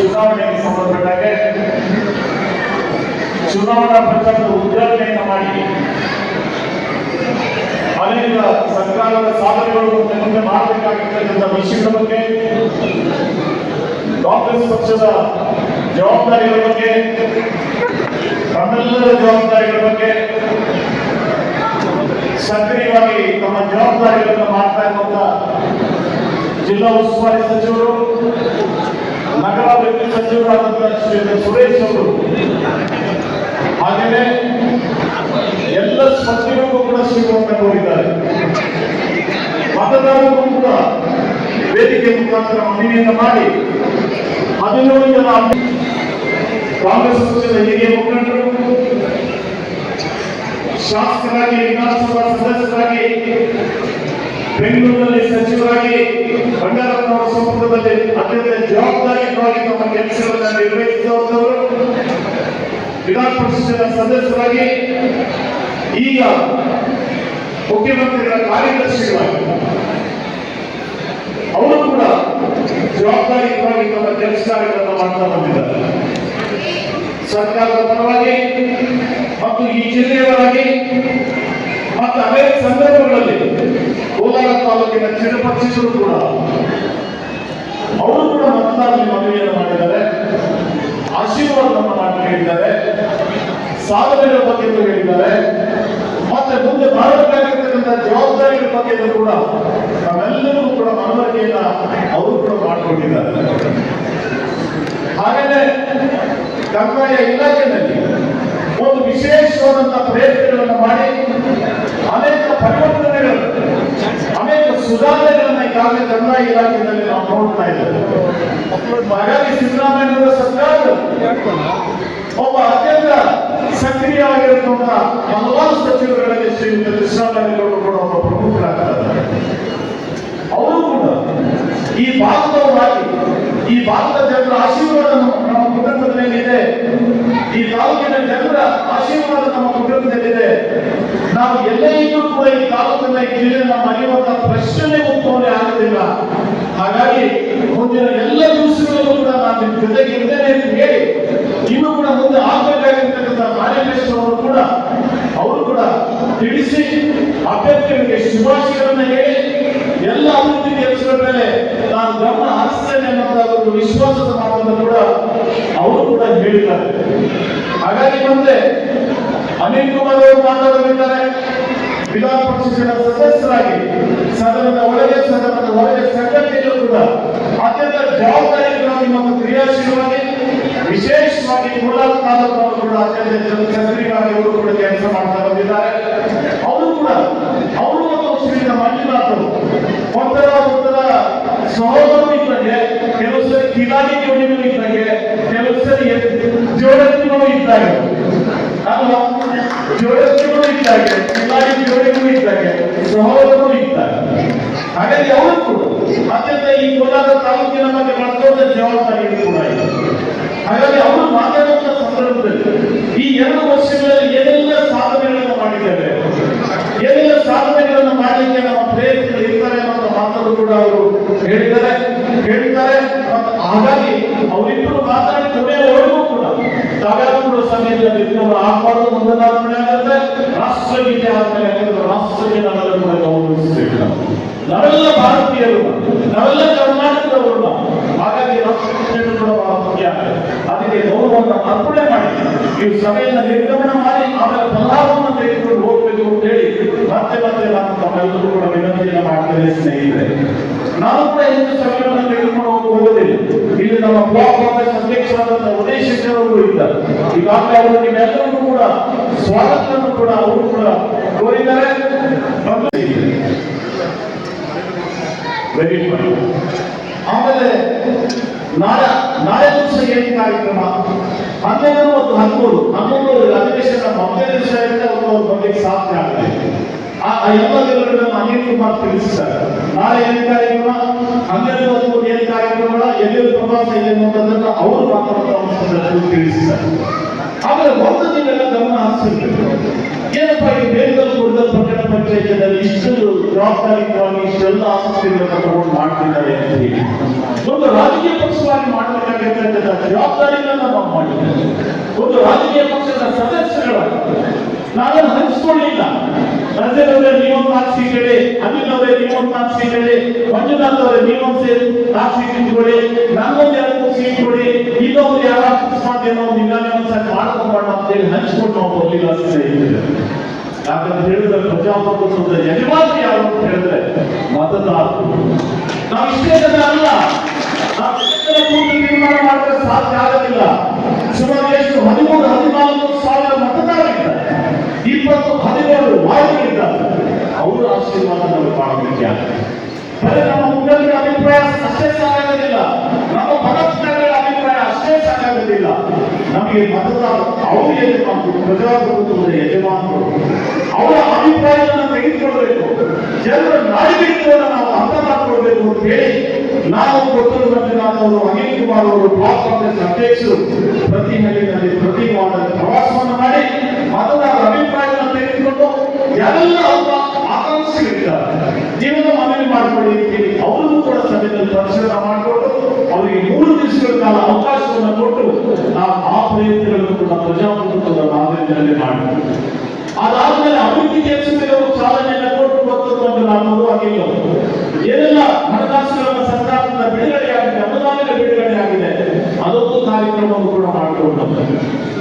ಚುನಾವಣೆಗೆ ಸಂಬಂಧಪಟ್ಟಾಗೆ ಚುನಾವಣಾ ಪ್ರಚಾರದ ಉದ್ಘಾಟನೆಯನ್ನು ಮಾಡಿ. ಅನೇಕ ಸರ್ಕಾರದ ಸಾಧನೆಗಳು ಮುಂದೆ ಮುಂದೆ ಮಾಡಬೇಕಾಗಿರ್ತಕ್ಕಂಥ ವಿಷಯದ ಬಗ್ಗೆ, ಕಾಂಗ್ರೆಸ್ ಪಕ್ಷದ ಜವಾಬ್ದಾರಿಗಳ ಬಗ್ಗೆ, ನಮ್ಮೆಲ್ಲರ ಜವಾಬ್ದಾರಿಗಳ ಬಗ್ಗೆ ಸಕ್ರಿಯವಾಗಿ ತಮ್ಮ ಜವಾಬ್ದಾರಿಗಳನ್ನು ಮಾಡ್ತಾ ಇರುವಂತ ಜಿಲ್ಲಾ ಉಸ್ತುವಾರಿ ಸಚಿವರು ನಗರಾಭಿವೃದ್ಧಿ ಸಚಿವರಾದಂತಹ ಶ್ರೀ ಸುರೇಶ್ ಅವರು. ಹಾಗೆಯೇ ಎಲ್ಲ ಸ್ಪರ್ಧಿಗಳಿಗೂ ಕೂಡ ಶ್ರೀಮಂತ ಕೋರಿದ್ದಾರೆ. ಮತದಾರರು ಕೂಡ ವೇದಿಕೆ ಮುಖಾಂತರ ಮನವಿಯನ್ನು ಮಾಡಿ ಹದಿನೇಳು ಜನ ಕಾಂಗ್ರೆಸ್ ಪಕ್ಷದ ಹಿರಿಯ ಮುಖಂಡರು, ಶಾಸಕರಾಗಿ, ವಿಧಾನಸಭಾ ಸದಸ್ಯರಾಗಿ, ಬೆಂಗಳೂರಿನಲ್ಲಿ ಸಚಿವರಾಗಿ ಬಂಗಾರಪ್ಪನವರ ಸಂಪುಟದಲ್ಲಿ ಅತ್ಯಂತ ಜವಾಬ್ದಾರಿಯುತವಾಗಿ ತಮ್ಮ ಕೆಲಸಗಳನ್ನು ನಿರ್ವಹಿಸಿದವರು ವಿಧಾನ ಪರಿಷತ್ತಿನ ಸದಸ್ಯರಾಗಿ ಈಗ ಮುಖ್ಯಮಂತ್ರಿಗಳ ಕಾರ್ಯದರ್ಶಿಗಳಾಗಿ ಅವರು ಕೂಡ ಜವಾಬ್ದಾರಿಯುತವಾಗಿ ತಮ್ಮ ಕೆಲಸ ಕಾರ್ಯಗಳನ್ನು ಮಾಡ್ತಾ ಬಂದಿದ್ದಾರೆ. ಸರ್ಕಾರದ ಪರವಾಗಿ ಮತ್ತು ಈ ಜಿಲ್ಲೆಯವರಾಗಿ ಮತ್ತು ಅನೇಕ ಸಂದರ್ಭಗಳಲ್ಲಿ ಕೋಲಾರ ತಾಲೂಕಿನ ಚಿರಪಕ್ಷಿಸರು ಕೂಡ ಅವರು ಕೂಡ ಮತದಾರರಲ್ಲಿ ಮನವಿಯನ್ನು ಮಾಡಿದ್ದಾರೆ. ಆಶೀರ್ವಾದವನ್ನು ಮಾಡಿ ಹೇಳಿದ್ದಾರೆ ಸಾಧನೆಗಳ ಬಗ್ಗೆ ಹೇಳಿದ್ದಾರೆ. ಮತ್ತೆ ಮುಂದೆ ಮಾಡಬೇಕಾಗಿರ್ತಕ್ಕಂಥ ಜವಾಬ್ದಾರಿಗಳ ಬಗ್ಗೆ ಕೂಡ ನಾವೆಲ್ಲರಿಗೂ ಕೂಡ ಮನವರಿಕೆಯನ್ನ ಅವರು ಕೂಡ ಮಾಡಿಕೊಂಡಿದ್ದಾರೆ. ಹಾಗೆಯೇ ಕಂದಾಯ ಇಲಾಖೆಯಲ್ಲಿ ಒಂದು ವಿಶೇಷವಾದಂತಹ ಪ್ರಯತ್ನಗಳನ್ನು ಮಾಡಿ. ಅನೇಕ ಪರಿವರ್ತನೆಗಳು, ಅನೇಕ ಸುಧಾರಣೆಗಳನ್ನ ಈಗಾಗಲೇ ಕಂದಾಯ ಇಲಾಖೆಯಲ್ಲಿ ನಾವು ನೋಡ್ತಾ ಇದ್ದೇವೆ. ಹಾಗಾಗಿ ಸಿದ್ದರಾಮಯ್ಯ ಸರ್ಕಾರ ಒಬ್ಬ ಅತ್ಯಂತ ಸಕ್ರಿಯವಾಗಿರುವಂತಹ ಹಲವಾರು ಸಚಿವರುಗಳಲ್ಲಿ ಶ್ರೀಯುತ ಕೃಷ್ಣರಾಜೇಗೌಡರು ಕೂಡ ಒಬ್ಬ ಪ್ರಮುಖರಾಗಿದ್ದಾರೆ. ಅವರು ಕೂಡ ಈ ಭಾಗದವರಾಗಿ ಈ ಭಾಗದ ಜನರ ಆಶೀರ್ವಾದ ನಮ್ಮ ನಮ್ಮ ಕುಟುಂಬದ ಮೇಲಿದೆ ಈ ತಾಲೂಕಿನ ಜನರ ಆಶೀರ್ವಾದ ನಮ್ಮ ಕುಟುಂಬದಲ್ಲಿದೆ. ನಾವು ಎಲ್ಲೇ ಇದ್ರೂ ಕೂಡ ಈ ತಾಲೂಕಿನ ಈ ನಮ್ಮ ಮರೆಯುವಂತ ಪ್ರಶ್ನೆ ಉದ್ಭವನೆ ಆಗುದಿಲ್ಲ. ಹಾಗಾಗಿ ಮುಂದಿನ ಎಲ್ಲ ದಿವಸಗಳಲ್ಲೂ ಕೂಡ ನಾನು ನಿಮ್ಮ ಜೊತೆಗೆ ಇದ್ದೇನೆ ಅಂತ ಹೇಳಿ, ಇನ್ನು ಕೂಡ ಮುಂದೆ ಆಗಬೇಕಾಗಿರ್ತಕ್ಕಂಥ ಮ್ಯಾನಿಫೆಸ್ಟೋವನ್ನು ಕೂಡ, ಅವರು ಕೂಡ ತಿಳಿಸಿ, ಅಭ್ಯರ್ಥಿಗಳಿಗೆ ಶುಭಾಶಯಗಳನ್ನು ಹೇಳಿ, ಎಲ್ಲ ಅಭಿವೃದ್ಧಿ ಕೆಲಸಗಳ ಮೇಲೆ ನಾನು ಗಮನ ಹರಿಸ್ತೇನೆ ಅನ್ನೋದಾದ ಒಂದು ವಿಶ್ವಾಸದ ಮಾತನ್ನು ಕೂಡ ಅವರು ಕೂಡ ಹೇಳಿದ್ದಾರೆ. ಹಾಗಾಗಿ ಮುಂದೆ ಅನಿಲ್ ಕುಮಾರ್ ಅವರು ಮಾತಾಡಲಿದ್ದಾರೆ. ವಿಧಾನ ಪರಿಷತ್ತಿನ ಸದಸ್ಯರಾಗಿ ಸದನದ ಒಳಗೆ, ಸದನದ ಹೊರಗೆ ಸಂಘಟನೆಗಳು ಕೂಡ ಅತ್ಯಂತ ಜವಾಬ್ದಾರಿಗಳಾಗಿ ಮತ್ತು ಕ್ರಿಯಾಶೀಲವಾಗಿ, ವಿಶೇಷವಾಗಿ ಕೋಲಾರ ತಾಲೂಕಿನವರು ಕೂಡ ಅತ್ಯಂತ ಸಕ್ರಿಯವಾಗಿ ಅವರು ಕೂಡ ಕೆಲಸ ಮಾಡ್ತಾ ಬಂದಿದ್ದಾರೆ. ಅವರು ಕೂಡ, ಅವರು ಮತ್ತು ಶ್ರೀನ ಮಂಜುನಾಥ್ ಒಂಥರ ಒಂಥರ ಸಹೋದರರು ಇದ್ದಂಗೆ ಕೆಲವು ಸರಿ ಕಿಲಾಡಿ ಜೋಡಿಗಳು ಇದ್ದಂಗೆ ಕೆಲವು ಸರಿ ಜೋಡತ್ತಿಗಳು ಇದ್ದಾಗ ಅಲ್ವಾ ಜೋಡತ್ತಿಗಳು ಇದ್ದಾಗೆ ಕಿಲಾಡಿ ಜೋಡಿಗಳು ಇದ್ದಾಗೆ ಹೇಳಿದ್ದಾರೆ ಹೇಳಿದ್ದಾರೆ. ಹಾಗಾಗಿ ಅವರಿಬ್ಬರು ಮಾತಾಡಿ ಕೊನೆಯವರೆಗೂ ಕೂಡ. ತಾವೆಲ್ಲ ಕೂಡ ಸಮಯದಲ್ಲಿ ಇದ್ದವರು ಆಗಬಾರ್ದು ಮುಂದಾಲೋಚನೆ ಆಗುತ್ತೆ. ರಾಷ್ಟ್ರಗೀತೆ ಆದ್ಮೇಲೆ ಯಾಕಂದ್ರೆ ರಾಷ್ಟ್ರಕ್ಕೆ ನಾವೆಲ್ಲ ಕೂಡ ಗೌರವಿಸಬೇಕು ನಾವು. ನಾವೆಲ್ಲ ಭಾರತೀಯರು, ನಾವೆಲ್ಲ ಕರ್ನಾಟಕದವರು ನಾವು. ಹಾಗಾಗಿ ರಾಷ್ಟ್ರಗೀತೆಗಳು ಕೂಡ ಬಹಳ ಮುಖ್ಯ ಗೌರವವನ್ನು ಅರ್ಪಣೆ ಮಾಡಿ. ಈ ಸಭೆಯನ್ನು ನಿರ್ಗಮನ ಮಾಡಿ, ಆಮೇಲೆ ಫಲಾಭವನ್ನು ತೆಗೆದುಕೊಂಡು ಹೋಗಬೇಕು ಅಂತ ಹೇಳಿ ಮತ್ತೆ ಮತ್ತೆ ನಾನು ತಮ್ಮೆಲ್ಲರೂ ಕೂಡ ವಿನಂತಿಯನ್ನು ಮಾಡ್ತೇನೆ ಸ್ನೇಹಿತರೆ. ನಾನು ಕೂಡ ಹೆಚ್ಚು ಸಭೆಗಳನ್ನು ತೆಗೆದುಕೊಂಡು ಹೋಗಿ ಹೋಗೋದಿಲ್ಲ. ಇಲ್ಲಿ ನಮ್ಮ ಬ್ಲಾಕ್ ಕಾಂಗ್ರೆಸ್ ಅಧ್ಯಕ್ಷರಾದಂತಹ ಉದಯ್ ಶಂಕರ್ ಅವರು ಇದ್ದಾರೆ. ಈಗಾಗಲೇ ಅವರು ನಿಮ್ಮೆಲ್ಲರಿಗೂ ಕೂಡ ಸ್ವಾಗತವನ್ನು ಕೂಡ ಅವರು ಕೂಡ ಕೋರಿದ್ದಾರೆ. ವೆರಿ ಆಮೇಲೆ ನಾಳೆ ನಾಳೆ ದಿವಸ ಏನು ಹನ್ನೆರಡು ಮತ್ತು ಹದಿಮೂರು. ಹದಿಮೂರು ಅಧಿವೇಶನ ಹದಿನೈದು ಒಂದು ಬಗ್ಗೆ ಸಾಧ್ಯ ಆಗ್ತದೆ ಆ ಎಲ್ಲ ದಿನಗಳನ್ನು ಅನಿಲ್ ಕುಮಾರ್ ತಿಳಿಸಿದ್ದಾರೆ. ನಾಳೆ ಏನು ಕಾರ್ಯಕ್ರಮ? ಹನ್ನೆರಡು ಹದಿಮೂರು ಏನು ಕಾರ್ಯಕ್ರಮ ಎಲ್ಲೆಲ್ಲಿ ಪ್ರವಾಸ ಇದೆ ಅನ್ನೋದನ್ನ ಅವರು ಮಾತನಾಡುವ ತಿಳಿಸಿದ್ದಾರೆ. ಆದ್ರೆ ಒಂದು ದಿನ ಗಮನ ಹರಿಸಬೇಕು ಏನಪ್ಪ ಈ ಬೇಗದಲ್ಲಿ ಕುರಿತ ಪಟ್ಟಣ ಪಂಚಾಯತಿನಲ್ಲಿ ಇಷ್ಟು ಜವಾಬ್ದಾರಿಯುತವಾಗಿ ಇಷ್ಟೆಲ್ಲ ಆಸಕ್ತಿಗಳನ್ನು ತಗೊಂಡು ಮಾಡ್ತಿದ್ದಾರೆ ಅಂತ ಹೇಳಿ. ಒಂದು ರಾಜಕೀಯ ಪಕ್ಷವಾಗಿ ಮಾಡಬೇಕಾಗಿರ್ತಕ್ಕಂಥ ಜವಾಬ್ದಾರಿಗಳನ್ನ ನಾವು ಮಾಡಿದ್ದೇವೆ. ಒಂದು ರಾಜಕೀಯ ಪಕ್ಷದ ಸದಸ್ಯರಾಗಿ ನಾನು ಹಂಚಿಕೊಳ್ಳಿಲ್ಲ ರಜಲ್ ಅವರೇ ನೀವೊಂದು ನಾಲ್ಕು ಸೀಟ್ ಹೇಳಿ ಅನಿಲ್ ಅವರೇ ನೀವೊಂದು ನಾಲ್ಕು ಸೀಟ್ ಹೇಳಿ ಮಂಜುನಾಥ್ ಅವರೇ ನೀವೊಂದು ಸೇರಿ ನಾಲ್ಕು ಸೀಟ್ ಇಟ್ಕೊಳ್ಳಿ, ನನ್ನೊಂದು ಎರಡು ಸೀಟ್ ಕೊಡಿ, ಇನ್ನೊಂದು ಯಾರು ಅಕಸ್ಮಾತ್ ಏನೋ ನಿನ್ನೆ ಒಂದ್ಸರಿ ಅಂತ ಹೇಳಿ ಹಂಚ್ಕೊಂಡು ನಾವು ಬರ್ಲಿಲ್ಲ ಯಾಕಂತ ಹೇಳಿದ್ರೆ ಪ್ರಜಾಪ್ರಭುತ್ವದ ಯಜಮಾನ ಯಾರು ಅಂತ ಹೇಳಿದ್ರೆ ಮತದಾರರು. ನಾವು ಇಷ್ಟೇ ಜನ ಅಲ್ಲ. ಇಷ್ಟೇ ನಿರ್ಮಾಣ ಮಾಡಲು ಸಾಧ್ಯ ಆಗೋದಿಲ್ಲ ಸುಮಾರು ಎಷ್ಟು ಹದಿಮೂರು, ಹದಿನಾಲ್ಕು ಸಾವಿರ ಮತದಾರರಿದ್ದಾರೆ. ಇಪ್ಪತ್ತು, ಹದಿನೇಳು ವಾರ್ಡ್ಗಳಿದ್ದಾರೆ ಅವರ ಆಶೀರ್ವಾದ ನಮಗೆ ಬಹಳ ಮುಖ್ಯ ಬರೀ ನಮ್ಮ ಮುಖಂಡರ ಅಭಿಪ್ರಾಯ ಅಷ್ಟೇ ಸಾಕಾಗೋದಿಲ್ಲ. ನಮ್ಮ ಪದಾಧಿಕಾರಿಗಳ ಅಭಿಪ್ರಾಯ ಅಷ್ಟೇ ಸಾಕಾಗೋದಿಲ್ಲ. ನಮಗೆ ಮತದಾರ ಅವರಿಗೆ ನಾವು ಪ್ರಜಾಪ್ರಭುತ್ವದ ಯಜಮಾನರು. ಅವರ ಅಭಿಪ್ರಾಯವನ್ನು ತೆಗೆದುಕೊಳ್ಬೇಕು ಜನರ ನಾಯಕತ್ವವನ್ನು ನಾವು ಅರ್ಥ ಮಾಡಿಕೊಳ್ಬೇಕು ಅಂತ ಹೇಳಿ ನಾವು ಅವರು ಅನಿಲ್ ಕುಮಾರ್ ಅವರು ಬ್ಲಾಕ್ ಕಾಂಗ್ರೆಸ್ ಅಧ್ಯಕ್ಷರು ಪ್ರತಿ ಹಳ್ಳಿನಲ್ಲಿ ಪ್ರತಿ ವಾರ್ಡಲ್ಲಿ ಪ್ರವಾಸವನ್ನು ಮಾಡಿ ಮತದಾರರ ಅಭಿಪ್ರಾಯವನ್ನು ತೆಗೆದುಕೊಂಡು ಎಲ್ಲ ಆಕಾಂಕ್ಷಿಗಳಿದ್ದಾರೆ. ಜೀವನ ಮನವಿ ಮಾಡಿಕೊಳ್ಳಿ ಅಂತೇಳಿ ಅವರನ್ನು ಕೂಡ ಸಭೆಯಲ್ಲಿ ಪರಿಶೀಲನೆ ಮಾಡಿಕೊಂಡು ಅವರಿಗೆ ಮೂರು ದಿವಸಗಳ ಕಾಲ ಅವಕಾಶವನ್ನು ಕೊಟ್ಟು ನಾವು ಆ ಪ್ರಯತ್ನಗಳನ್ನು ಕೂಡ ಪ್ರಜಾಪ್ರಭುತ್ವದ ಮಾದರಿಯಲ್ಲಿ ಮಾಡಿದ್ವಿ. ಅದಾದ್ಮೇಲೆ ಅಭಿವೃದ್ಧಿ ಅವರು ಚಾಲನೆಯನ್ನು ಕೊಟ್ಟು ಬರ್ತಕ್ಕಂಥ ನಾನು ಹಾಗೆ ಸರ್ಕಾರದಿಂದ ಬಿಡುಗಡೆಯಾಗಿದೆ ಅನುದಾನದ ಬಿಡುಗಡೆ ಆಗಿದೆ. ಅದೊಂದು ಕಾರ್ಯಕ್ರಮವನ್ನು ಕೂಡ ಮಾಡಿಕೊಂಡು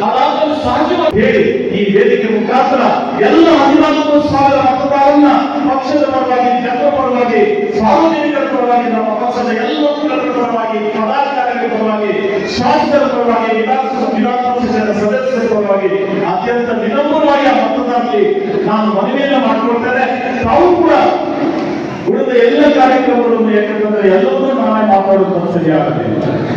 ಅದಾದರೂ ಸಹಜವಾಗಿ ಹೇಳಿ, ಈ ವೇದಿಕೆ ಮುಖಾಂತರ ಎಲ್ಲ ಹದಿನಾಲ್ಕು ಸಾವಿರ ಮತದಾರನ್ನ ಪಕ್ಷದ ಪರವಾಗಿ, ಜನರ ಪರವಾಗಿ, ಸಾರ್ವಜನಿಕರ ಪರವಾಗಿ, ನಮ್ಮ ಪಕ್ಷದ ಎಲ್ಲ ಪರವಾಗಿ, ಪದಾಧಿಕಾರಿಗಳ ಪರವಾಗಿ, ಶಾಸಕರ ಪರವಾಗಿ ವಿಧಾನ ಪರಿಷತ್ತಿನ ಸದಸ್ಯರ ಪರವಾಗಿ ಅತ್ಯಂತ ವಿನಮ್ರವಾಗಿ ಆ ಮತದಾರರಲ್ಲಿ ನಾನು ಮನವಿಯನ್ನು ಮಾಡಿಕೊಳ್ತೇನೆ ತಾವು ಕೂಡ ಉಳಿದ ಎಲ್ಲ ಕಾರ್ಯಕ್ರಮಗಳನ್ನು ಯಾಕಂತಂದ್ರೆ ಎಲ್ಲವನ್ನೂ ನಾವೇ ಮಾತಾಡೋದು ಆಗುತ್ತೆ.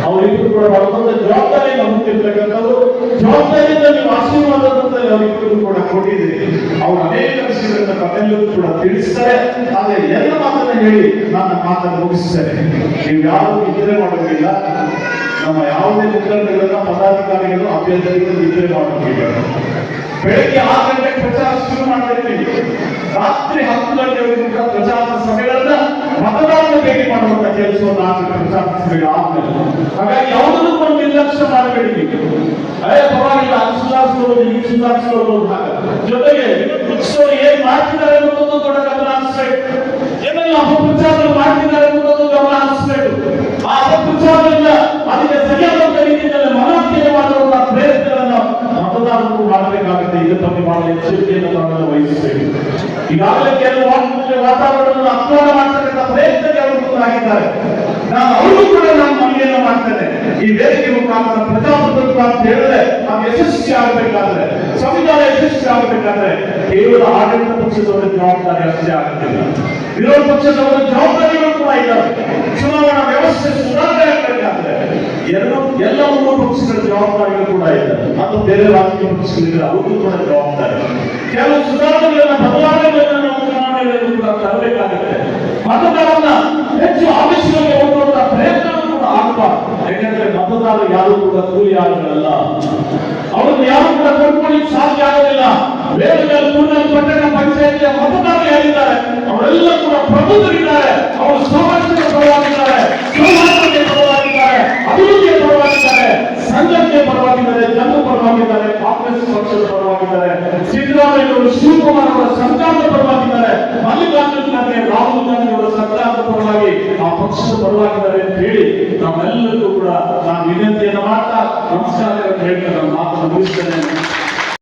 ಅವರಿಬ್ಬರು ಕೂಡ ಬಹಳ ಜವಾಬ್ದಾರಿ ನಮ್ಮಲ್ಲಿರ್ತಕ್ಕಂಥದ್ದು ಜವಾಬ್ದಾರಿಯಿಂದ ನೀವು ಆಶೀರ್ವಾದದಂತ ಅವರಿಬ್ಬರು ಕೂಡ ಕೊಟ್ಟಿದೆ ಅವರು ಅನೇಕ ವಿಷಯಗಳನ್ನ ತಮ್ಮೆಲ್ಲರೂ ಕೂಡ ತಿಳಿಸ್ತಾರೆ. ಆದ್ರೆ ಎಲ್ಲ ಮಾತನ್ನ ಹೇಳಿ ನನ್ನ ಮಾತನ್ನು ಮುಗಿಸ್ತಾರೆ. ನೀವು ಯಾರು ನಿದ್ರೆ ಮಾಡೋದಿಲ್ಲ. ನಮ್ಮ ಯಾವುದೇ ಮುಖಂಡಗಳನ್ನ ಪದಾಧಿಕಾರಿಗಳು, ಅಭ್ಯರ್ಥಿಗಳು ನಿದ್ರೆ ಮಾಡೋದಿಲ್ಲ. ಬೆಳಿಗ್ಗೆ ಆರು ಗಂಟೆಗೆ ಪ್ರಚಾರ ಶುರು ಮಾಡಬೇಕು ರಾತ್ರಿ ಹತ್ತು ಗಂಟೆವರೆಗೂ ಕೂಡ ಪ್ರಚಾರದ ಸಭೆಗಳನ್ನ ಮತದಾರರ ಭೇಟಿ ಹಾಗಾಗಿ ಯಾವುದನ್ನು ಕೂಡ ನಿರ್ಲಕ್ಷ್ಯ ಮಾಡಬೇಡಿ ಅದೇ ಪರವಾಗಿಲ್ಲ ಅದು ಸುಧಾರಿಸ್ಬೋದು ನೀವು ಸುಧಾರಿಸ್ಬೋದು ಹಾಗೆ ಜೊತೆಗೆ ಏನ್ ಮಾಡ್ತಿದ್ದಾರೆ ಅನ್ನೋದು ಗಮನ ಹರಿಸ್ಬೇಕು ಏನೆಲ್ಲ ಅಪಪ್ರಚಾರ ಮಾಡ್ತಿದ್ದಾರೆ ಅನ್ನೋದು ಗಮನ ಆ ಅದಕ್ಕೆ ಸರಿಯಾದ ರೀತಿಯಲ್ಲಿ ಮತದಾರರು ಮಾಡಬೇಕಾಗುತ್ತೆ ಇದು ತಮ್ಮ ಎಚ್ಚರಿಕೆಯನ್ನು ತಾವೆಲ್ಲ ಈಗಾಗಲೇ ಕೆಲವು ವಾತಾವರಣ ಮುಂದಾಗಿದ್ದಾರೆ ನಾನು ಅವರು ಕೂಡ ನಾನು ಮನವಿಯನ್ನು ಮಾಡ್ತೇನೆ. ಈ ವೇದಿಕೆ ಮುಖಾಂತರ ಪ್ರಜಾಪ್ರಭುತ್ವ ಅಂತ ಹೇಳಿದ್ರೆ ನಾವು ಯಶಸ್ವಿ ಆಗಬೇಕಾದ್ರೆ, ಸಂವಿಧಾನ ಯಶಸ್ವಿ ಆಗಬೇಕಾದ್ರೆ ಕೇವಲ ಆಡಳಿತ ಪಕ್ಷದವರ ಜವಾಬ್ದಾರಿ ಅಷ್ಟೇ ಆಗುತ್ತಿಲ್ಲ. ವಿರೋಧ ಪಕ್ಷದವರು ಜವಾಬ್ದಾರಿಗಳು ಕೂಡ ಇದ್ದಾರೆ ಚುನಾವಣಾ ವ್ಯವಸ್ಥೆ ಸುಧಾರಣೆ ಆಗಬೇಕಾದ್ರೆ ಎರಡು ಎಲ್ಲ ಮೂರು ಪಕ್ಷಗಳ ಜವಾಬ್ದಾರಿಗಳು ಕೂಡ ಇದೆ ಮತ್ತು ಬೇರೆ ರಾಜಕೀಯ ಪಕ್ಷಗಳಿದ್ರೆ ಅವರು ಕೂಡ ಜವಾಬ್ದಾರಿ. ಕೆಲವು ಸುಧಾರಣೆಗಳನ್ನ ಬದಲಾವಣೆಗಳನ್ನ ನಾವು ಚುನಾವಣೆಗಳನ್ನು ಕೂಡ ತರಬೇಕಾಗುತ್ತೆ. ಮತದಾರನ ಹೆಚ್ಚು ಆವೇಶಗಳಿಗೆ ಹೋಗುವಂತಹ ಪ್ರಯತ್ನ ಕೂಡ ಆಗಬಾರ್ದು. ಯಾಕಂದ್ರೆ ಮತದಾರರು ಯಾರು ಕೂಡ ಕೂಲಿ ಆಳುಗಳಲ್ಲ ಅವ್ರನ್ನ ಯಾರು ಕೂಡ ಕೊಂಡ್ಕೊಳ್ಳಿಕ್ ಸಾಧ್ಯ ಆಗೋದಿಲ್ಲ. ಬೇರೆ ಮೇಲೆ ಪೂರ್ಣ ಪಟ್ಟಣ ಪಂಚಾಯತಿಯ ಮತದಾರರು ಯಾರಿದ್ದಾರೆ? ಅವರೆಲ್ಲ ಕೂಡ ಪ್ರಬುದ್ಧರಿದ್ದಾರೆ. ಅವರು ಸಮಾಜದ ಪರವಾಗಿದ್ದಾರೆ. ಸಮಾಜಕ್ಕೆ ಪರವಾಗಿದ್ದಾರೆ. ಅಭಿವೃದ್ಧಿಯ ಪರವಾಗಿದ್ದಾರೆ. ಸಂಘಕ್ಕೆ ಪರವಾಗಿದ್ದಾರೆ. ಜನರ ಪರವಾಗಿದ್ದಾರೆ. ಕಾಂಗ್ರೆಸ್ ಪಕ್ಷದ ಪರವಾಗಿದ್ದಾರೆ. ಸಿದ್ದರಾಮಯ್ಯ ಅವರು ಶಿವಕುಮಾರ್ ಅವರ ಸರ್ಕಾರದ ಪರವಾಗಿದ್ದಾರೆ. ಮಲ್ಲಿಕಾರ್ಜುನ ಖರ್ಗೆ ರಾಹುಲ್ ಗಾಂಧಿ ಅವರ ಸರ್ಕಾರ ಪಕ್ಷದ ಪರವಾಗಿದ್ದಾರೆ ಅಂತ ಹೇಳಿ ನಾವೆಲ್ಲರಿಗೂ ಕೂಡ ನಾನು ವಿನಂತಿಯನ್ನು ಮಾಡ್ತಾ ನಮಸ್ಕಾರ ಹೇಳ್ತಾ ನನ್ನ ಮಾತನ್ನು ಮುಗಿಸ್ತೇನೆ.